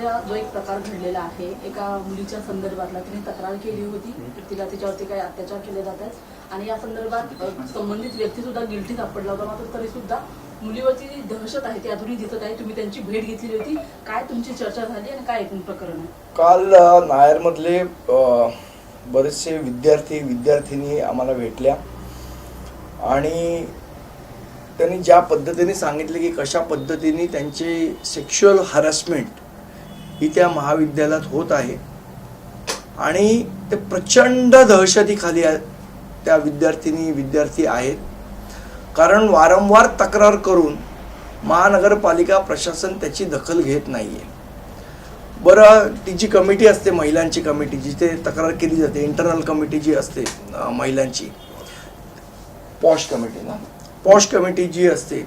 सध्या जो एक प्रकार घडलेला आहे एका मुलीच्या संदर्भातला तिने तक्रार केली होती. तिला तिच्यावरती काही अत्याचार केले जात आहेत. आणि या संदर्भात संबंधित व्यक्ती सुद्धा गिल्टी सापडला होता. मात्र तरी सुद्धा मुलीवरची जी दहशत आहे ती अजूनही दिसत आहे. तुम्ही त्यांची भेट घेतलेली होती. काय तुमची चर्चा झाली आणि काय एकूण प्रकरण आहे? काल नायरमधले बरेचसे विद्यार्थी विद्यार्थिनी आम्हाला भेटल्या. आणि त्यांनी ज्या पद्धतीने सांगितले की कशा पद्धतीने त्यांचे सेक्शुअल हॅरॅसमेंट ही त्या महाविद्यालयात होत आहे. आणि ते प्रचंड दहशतीखाली त्या विद्यार्थिनी विद्यार्थी आहेत. कारण वारंवार तक्रार करून महानगरपालिका प्रशासन त्याची दखल घेत नाही आहे बरं ती जी कमिटी असते महिलांची कमिटी जिथे तक्रार केली जाते इंटरनल कमिटी जी असते महिलांची पॉश कमिटी ना पॉश कमिटी जी असते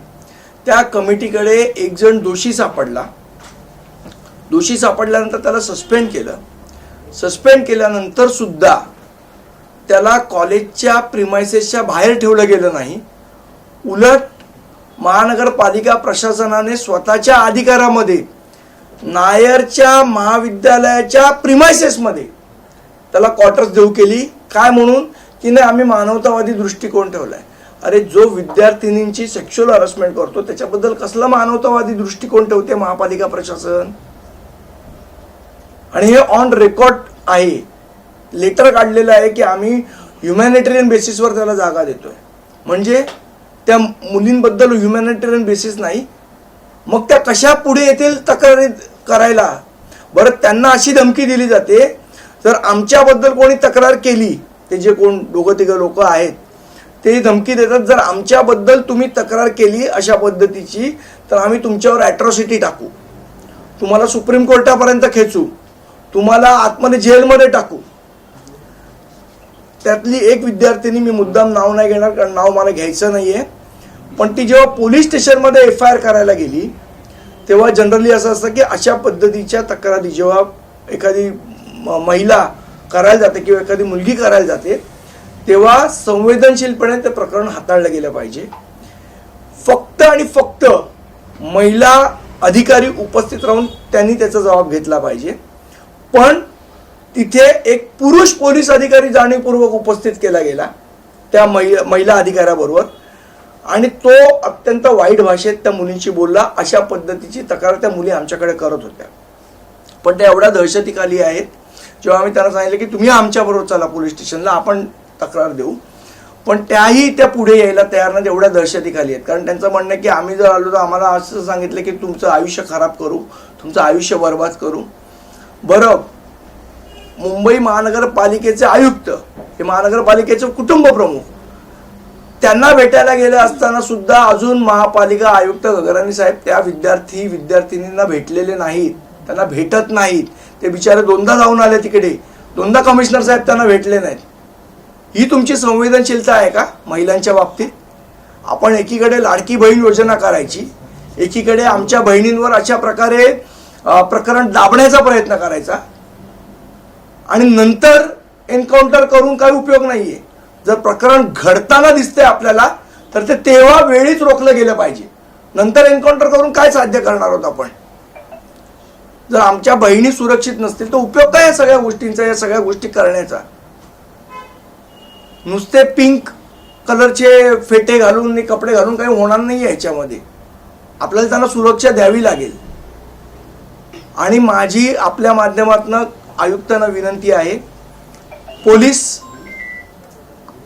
त्या कमिटीकडे एक जण दोषी सापडला. दोषी सापडल्यानंतर त्याला सस्पेंड केलं. सस्पेंड केल्यानंतर सुद्धा त्याला कॉलेजच्या प्रिमायसेसच्या बाहेर ठेवलं गेलं नाही. उलट महानगरपालिका प्रशासनाने स्वतःच्या अधिकारामध्ये नायरच्या महाविद्यालयाच्या प्रिमायसेसमध्ये त्याला क्वार्टर्स देऊ केली. काय म्हणून? की नाही आम्ही मानवतावादी दृष्टिकोन ठेवला आहे अरे जो विद्यार्थिनींची सेक्शुअल हरसमेंट करतो त्याच्याबद्दल कसला मानवतावादी दृष्टिकोन ठेवते महापालिका प्रशासन? आणि हे ऑन रेकॉर्ड आहे. लेटर काढलेलं आहे की आम्ही ह्युमॅनिटेरियन बेसिसवर त्याला जागा देतोय. म्हणजे त्या मुलींबद्दल ह्युमॅनिटेरियन बेसिस नाही. मग त्या कशा पुढे येतील तक्रारी करायला? बरं त्यांना अशी धमकी दिली जाते. जर आमच्याबद्दल कोणी तक्रार केली ते जे कोण दोघं तिघं लोक आहेत ते धमकी देतात. जर आमच्याबद्दल तुम्ही तक्रार केली अशा पद्धतीची तर आम्ही तुमच्यावर ॲट्रॉसिटी टाकू. तुम्हाला सुप्रीम कोर्टापर्यंत खेचू. तुम्हाला आतमध्ये जेलमध्ये टाकू. त्यातली एक विद्यार्थिनी मी मुद्दाम नाव नाही घेणार कारण नाव मला घ्यायचं नाही आहे पण ती जेव्हा पोलीस स्टेशनमध्ये एफ आय आर करायला गेली तेव्हा जनरली असं असतं की अशा पद्धतीच्या तक्रारी जेव्हा एखादी महिला करायला जाते किंवा एखादी मुलगी करायला जाते तेव्हा संवेदनशीलपणे ते प्रकरण हाताळलं गेलं पाहिजे. फक्त आणि फक्त महिला अधिकारी उपस्थित राहून त्यांनी त्याचा जबाब घेतला पाहिजे. पण तिथे एक पुरुष पोलीस अधिकारी जाणीवपूर्वक उपस्थित केला गेला त्या महिला महिला अधिकाऱ्याबरोबर. आणि तो अत्यंत वाईट भाषेत त्या मुलींशी बोलला अशा पद्धतीची तक्रार त्या मुली आमच्याकडे करत होत्या. पण त्या एवढ्या दहशतीखाली आहेत जेव्हा आम्ही त्यांना सांगितलं की तुम्ही आमच्याबरोबर चला पोलीस स्टेशनला आपण तक्रार देऊ. पण त्याही त्या पुढे यायला तयार नाही एवढ्या दहशतीखाली आहेत. कारण त्यांचं म्हणणं आहे की आम्ही जर आलो तर आम्हाला असं सांगितलं की तुमचं आयुष्य खराब करू तुमचं आयुष्य बर्बाद करू. बरं. मुंबई महानगरपालिकेचे आयुक्त हे महानगरपालिकेचे कुटुंब प्रमुख त्यांना भेटायला गेले असताना सुद्धा अजून महापालिका आयुक्त गगराणी साहेब त्या विद्यार्थी विद्यार्थिनींना भेटलेले नाहीत. त्यांना भेटत नाहीत. ते बिचारे दोनदा जाऊन आले तिकडे. दोनदा कमिशनर साहेब त्यांना भेटले नाहीत. ही तुमची संवेदनशीलता आहे का महिलांच्या बाबतीत? आपण एकीकडे लाडकी बहीण योजना करायची एकीकडे आमच्या बहिणींवर अशा प्रकारे प्रकरण दाबण्याचा प्रयत्न करायचा. आणि नंतर एन्काउंटर करून काही उपयोग नाहीये. जर प्रकरण घडताना दिसतंय आपल्याला तर ते तेव्हा वेळीच रोखलं गेलं पाहिजे. नंतर एन्काउंटर करून काय साध्य करणार आहोत आपण? जर आमच्या बहिणी सुरक्षित नसतील तर उपयोग काय या सगळ्या गोष्टींचा या सगळ्या गोष्टी करण्याचा? नुसते पिंक कलरचे फेटे घालून आणि कपडे घालून काही होणार नाही याच्यामध्ये. आपल्याला त्यांना सुरक्षा द्यावी लागेल. आणि माझी आपल्या माध्यमातून आयुक्तांना विनंती आहे पोलीस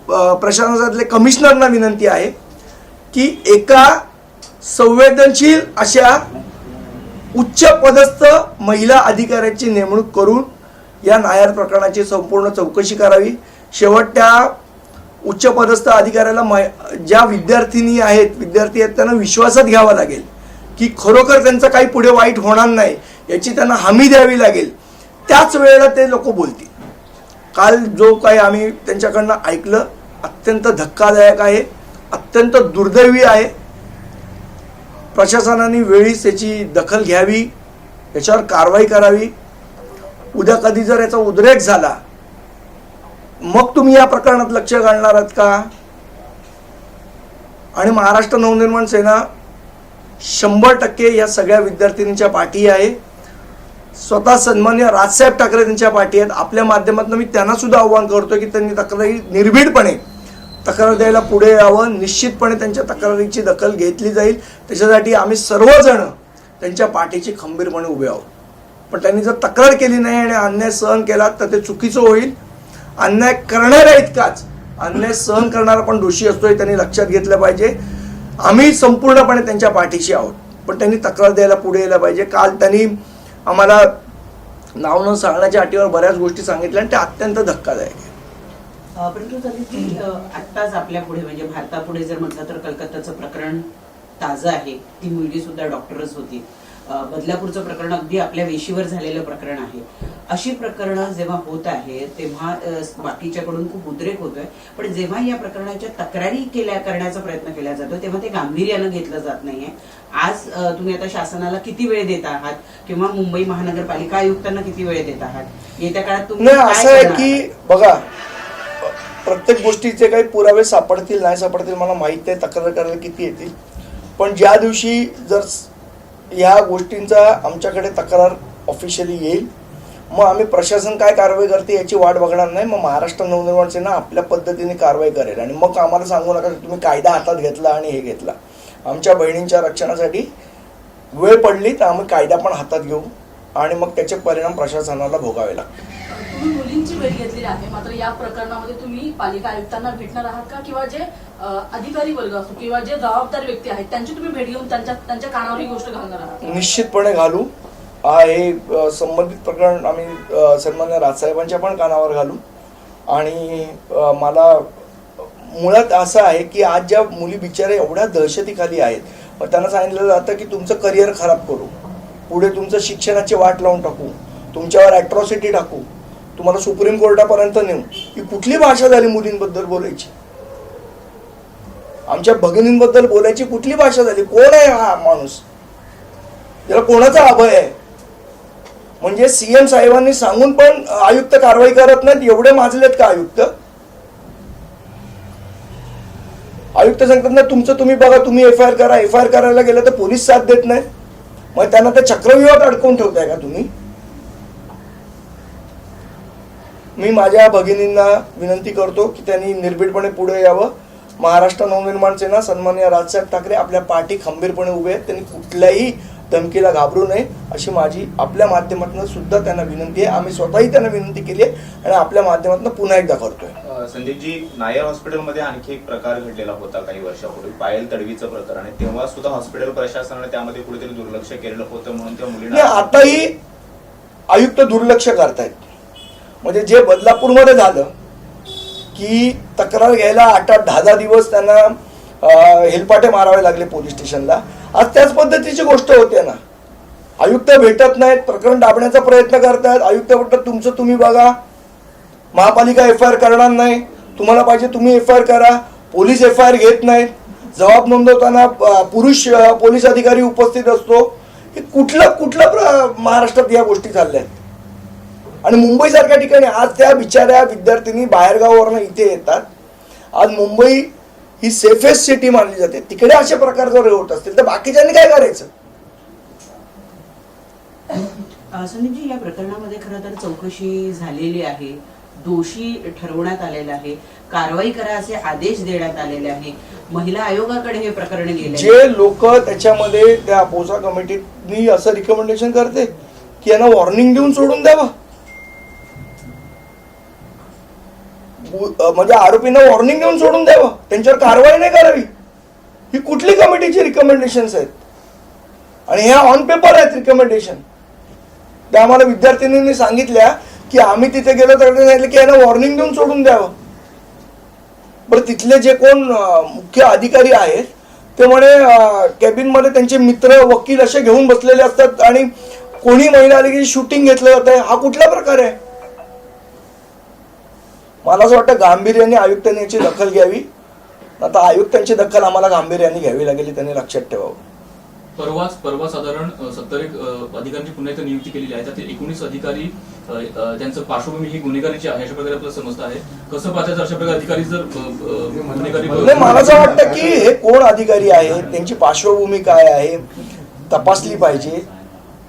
प्रशासनातले कमिशनरना विनंती आहे की एका संवेदनशील अशा उच्च पदस्थ महिला अधिकाऱ्याची नेमणूक करून या नायर प्रकरणाची संपूर्ण चौकशी करावी. शेवट त्या उच्च पदस्थ अधिकाऱ्याला मै- ज्या विद्यार्थिनी आहेत विद्यार्थी आहेत त्यांना विश्वासात घ्यावा लागेल की खरोखर त्यांचं काही पुढे वाईट होणार नाही. याची त्यांना हमी द्यावी लागेल. त्याच वेळेला ते लोक बोलतील. काल जो काही आम्ही त्यांच्याकडनं ऐकलं अत्यंत धक्कादायक आहे अत्यंत दुर्दैवी आहे. प्रशासनाने वेळीच त्याची दखल घ्यावी याच्यावर कारवाई करावी. उद्या कधी जर याचा उद्रेक झाला मग तुम्ही या प्रकरणात लक्ष घालणार आहात का? आणि महाराष्ट्र नवनिर्माण सेना शंभर टक्के या सगळ्या विद्यार्थिनींच्या पाठी आहे. स्वतः सन्मान्य राजसाहेब ठाकरे त्यांच्या पाठी आहेत. आपल्या माध्यमातून मी त्यांना सुद्धा आव्हान करतो की त्यांनी तक्रारी निर्भीडपणे तक्रार द्यायला पुढे यावं. निश्चितपणे त्यांच्या तक्रारीची दखल घेतली जाईल. त्याच्यासाठी आम्ही सर्वजण त्यांच्या पाठीची खंबीरपणे उभे आहोत. पण त्यांनी जर तक्रार केली नाही आणि अन्याय सहन केला तर ते चुकीचं होईल. अन्याय करणाऱ्या इतकाच अन्याय सहन करणारा पण दोषी असतो हे त्यांनी लक्षात घेतलं पाहिजे. आम्ही संपूर्णपणे त्यांच्या पाठीशी आहोत. पण त्यांनी तक्रार द्यायला पुढे यायला पाहिजे. काल त्यांनी आम्हाला नाव न सांगण्याच्या अटीवर बऱ्याच गोष्टी सांगितल्या आणि त्या अत्यंत धक्कादायक आहे. परंतु आत्ताच आपल्या पुढे म्हणजे भारतापुढे जर म्हटलं तर कलकत्ताचं प्रकरण ताजं आहे. ती मुलगी सुद्धा डॉक्टरच होती. बदलापूरचं प्रकरण अगदी आपल्या वेशीवर झालेलं प्रकरण आहे. अशी प्रकरणं जेव्हा होत आहे तेव्हा बाकीच्याकडून खूप उद्रेक होतोय. पण जेव्हा या प्रकरणाच्या तक्रारी केल्या करण्याचा प्रयत्न केला जातो तेव्हा ते गांभीर्यानं घेतलं जात नाहीये. आज तुम्ही आता शासनाला किती वेळ देत आहात किंवा मुंबई महानगरपालिका आयुक्तांना किती वेळ देत आहात? येत्या काळात तुम्ही असं आहे की आहात? बघा प्रत्येक गोष्टीचे काही पुरावे सापडतील नाही सापडतील मला माहीत आहे तक्रार करायला किती येतील. पण ज्या दिवशी जर ह्या गोष्टींचा आमच्याकडे तक्रार ऑफिशियली येईल. मग आम्ही प्रशासन काय कारवाई करते याची वाट बघणार नाही. मग महाराष्ट्र नवनिर्माण सेना आपल्या पद्धतीने कारवाई करेल. आणि मग आम्हाला सांगू नका तुम्ही कायदा हातात घेतला आणि हे घेतला. आमच्या बहिणींच्या रक्षणासाठी वेळ पडली तर आम्ही कायदा पण हातात घेऊ. आणि मग त्याचे परिणाम प्रशासनाला भोगावे लागतील. तुमची वेळ भेट घेतलेली आहे. मात्र या प्रकरणामध्ये तुम्ही पालिका आयुक्तांना भेटणार आहात का? किंवा जे अधिकारी वर्ग असतो किंवा जे जबाबदार व्यक्ती आहेत त्यांची तुम्ही भेट घेऊन त्यांच्या त्यांच्या कानावर ही गोष्ट घालणार आहात? निश्चितपणे घालू. हा हे संबंधित प्रकरण आम्ही सन्मान्य राजसाहेबांच्या पण कानावर घालू. आणि मला मुळात असं आहे की आज ज्या मुली बिचारे एवढ्या दहशतीखाली आहेत त्यांना सांगितलं जातं की तुमचं करिअर खराब करू. पुढे तुमचं शिक्षणाची वाट लावून टाकू. तुमच्यावर ॲट्रॉसिटी टाकू. तुम्हाला सुप्रीम कोर्टापर्यंत नेऊ ही कुठली भाषा झाली मुलींबद्दल बोलायची? आमच्या भगिनींबद्दल बोलायची कुठली भाषा झाली? कोण आहे हा माणूस? याला कोणाचा अभय आहे? म्हणजे सीएम साहेबांनी सांगून पण आयुक्त कारवाई करत नाहीत एवढे माजलेत का आयुक्त? आयुक्त सांगतात ना तुमचं तुम्ही बघा तुम्ही एफ आय आर करा एफ आय आर करायला गेलं तर पोलीस साथ देत नाही. मग त्यांना ते चक्रव्यूहात अडकवून ठेवताय का तुम्ही? मी माझ्या भगिनींना विनंती करतो की त्यांनी निर्भीडपणे पुढे यावं. महाराष्ट्र नवनिर्माण सेना सन्मान्य राजसाहेब ठाकरे आपल्या पाठी खंबीरपणे उभे आहेत. त्यांनी कुठल्याही धमकीला घाबरू नये अशी माझी आपल्या माध्यमातून सुद्धा त्यांना विनंती आहे. आम्ही स्वतःही त्यांना विनंती केली आहे आणि आपल्या माध्यमातून पुन्हा एकदा करतोय. संदीपजी नायर हॉस्पिटलमध्ये आणखी एक प्रकार घडलेला होता काही वर्षापूर्वी. पायल तडवीचं प्रकरण आहे. तेव्हा सुद्धा हॉस्पिटल प्रशासनाने त्यामध्ये कुठेतरी दुर्लक्ष केलेलं होतं म्हणून त्या मुलींना आताही आयुक्त दुर्लक्ष करतायत. म्हणजे जे बदलापूरमध्ये झालं की तक्रार घ्यायला आठ आठ दहा दहा दिवस त्यांना हेलपाटे मारावे लागले पोलीस स्टेशनला. आज त्याच पद्धतीची गोष्ट होते ना. आयुक्त भेटत नाहीत प्रकरण दाबण्याचा प्रयत्न करतायत. आयुक्त म्हणतात तुमचं तुम्ही बघा. महापालिका एफ आय आर करणार नाही. तुम्हाला पाहिजे तुम्ही एफ आय आर करा. पोलीस एफ आय आर घेत नाहीत. जबाब नोंदवताना पुरुष पोलीस अधिकारी उपस्थित असतो. हे कुठलं कुठलं प्र- महाराष्ट्रात या गोष्टी चालल्या आहेत? आणि मुंबईसारख्या ठिकाणी आज त्या बिचाऱ्या विद्यार्थिनी बाहेरगावावरनं इथे येतात. आज मुंबई ही सेफेस्ट सिटी मानली जाते. तिकडे असे प्रकार जर होत असतील. तर बाकीच्यांनी काय करायचं? संदीपजी या प्रकरणामध्ये खरं तर चौकशी झालेली आहे. दोषी ठरवण्यात आलेला आहे. कारवाई करा असे आदेश देण्यात आलेले आहे. महिला आयोगाकडे हे प्रकरण गेले जे लोक त्याच्यामध्ये त्या अपोसा कमिटीनी असं रिकमेंडेशन करते की यांना वॉर्निंग देऊन सोडून द्यावं. म्हणजे आरोपींना वॉर्निंग देऊन सोडून द्यावं. त्यांच्यावर कारवाई नाही करावी. ही कुठली कमिटीची रिकमेंडेशन्स आहेत? आणि ह्या ऑन पेपर आहेत रिकमेंडेशन त्या आम्हाला विद्यार्थिनींनी सांगितल्या की आम्ही तिथे गेलो तर सांगितलं की यांना वॉर्निंग देऊन सोडून द्यावं. बरं तिथले जे कोण मुख्य अधिकारी आहेत ते म्हणे कॅबिनमध्ये त्यांचे मित्र वकील असे घेऊन बसलेले असतात आणि कोणी महिला आली की शूटिंग घेतलं जातं हा कुठला प्रकार आहे? मला असं वाटतं गांभीर्याने आयुक्तांनी याची दखल घ्यावी. आता आयुक्तांची दखल आम्हाला गांभीर्याने घ्यावी लागेल त्यांनी लक्षात ठेवावं. परवाच परवा साधारण सत्तर एक अधिकाऱ्यांची पुन्हा एकदा नियुक्ती केलेली आहे. त्यातील एकोणीस अधिकारी ज्यांचं पार्श्वभूमी ही गुन्हेगारीची आहे अशा प्रकारे आपल्याला समजतं आहे. कसं पाहता जर अशा प्रकारे अधिकारी जर गुन्हेगारी नाही मला असं वाटतं की हे कोण अधिकारी आहेत? त्यांची पार्श्वभूमी काय आहे? तपासली पाहिजे.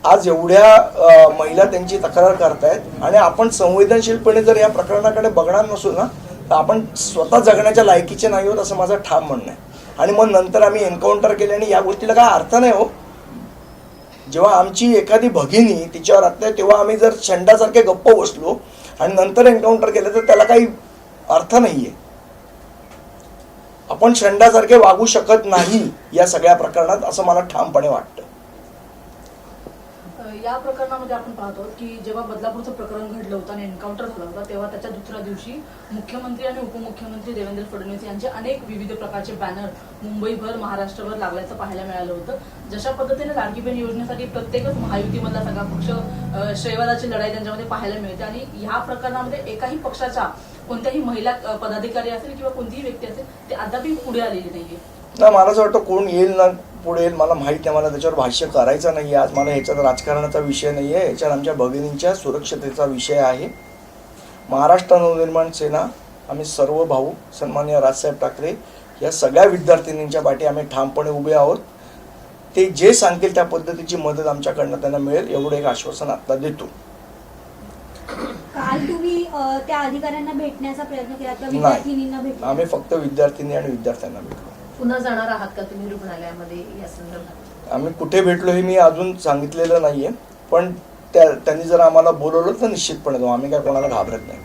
आज एवढ्या महिला त्यांची तक्रार करतायत आणि आपण संवेदनशीलपणे जर या प्रकरणाकडे बघणार नसू ना तर आपण स्वतः जगण्याच्या लायकीचे नाही होत असं माझं ठाम म्हणणं आहे. आणि मग नंतर आम्ही एन्काउंटर केले आणि या गोष्टीला काय अर्थ नाही हो. जेव्हा आमची एखादी भगिनी तिच्यावर आता तेव्हा आम्ही जर छंडासारखे गप्प बसलो आणि नंतर एन्काउंटर केलं तर त्याला काही अर्थ नाही आहे आपण छंडासारखे वागू शकत नाही या सगळ्या प्रकरणात असं मला ठामपणे वाटतं. या प्रकरणामध्ये आपण पाहतो की जेव्हा बदलापूरचं प्रकरण घडलं होतं आणि एन्काउंटर झाला होता तेव्हा त्याच्या दुसऱ्या दिवशी मुख्यमंत्री आणि उपमुख्यमंत्री देवेंद्र फडणवीस यांचे अनेक विविध प्रकारचे बॅनर मुंबईभर महाराष्ट्रभर लागल्याचं पाहायला मिळालं होतं. जशा पद्धतीने लाडकी बहीण योजनेसाठी प्रत्येकच महायुतीमधला सगळा पक्ष अ, लढाई त्यांच्यामध्ये पाहायला मिळते आणि ह्या प्रकरणामध्ये एकाही पक्षाच्या कोणत्याही महिला पदाधिकारी असेल किंवा कोणतीही व्यक्ती असेल ते अद्यापही पुढे आलेली नाहीये. ना मला असं वाटतं कोण येईल ना पुढे मला माहीत नाही मला त्याच्यावर भाष्य करायचं नाही आज मला ह्याच्यात राजकारणाचा विषय नाही आहे ह्याच्यात आमच्या भगिनींच्या सुरक्षतेचा विषय आहे. महाराष्ट्र नवनिर्माण सेना आम्ही सर्व भाऊ सन्माननीय राजसाहेब ठाकरे या सगळ्या विद्यार्थिनींच्या पाठी आम्ही ठामपणे उभे आहोत. ते जे सांगतील त्या पद्धतीची मदत आमच्याकडनं त्यांना मिळेल एवढं एक आश्वासन आत्ता देतो. काल तुम्ही त्या अधिकाऱ्यांना भेटण्याचा प्रयत्न केला आम्ही फक्त विद्यार्थिनी आणि विद्यार्थ्यांना भेटलो. पुन्हा जाणार आहात का तुम्ही रुग्णालयामध्ये या संदर्भात? आम्ही कुठे भेटलो हे मी अजून सांगितलेलं नाहीये पण त्या त्यांनी जर आम्हाला बोलवलं तर निश्चितपणे जाऊ. आम्ही काय कोणाला घाबरत नाही.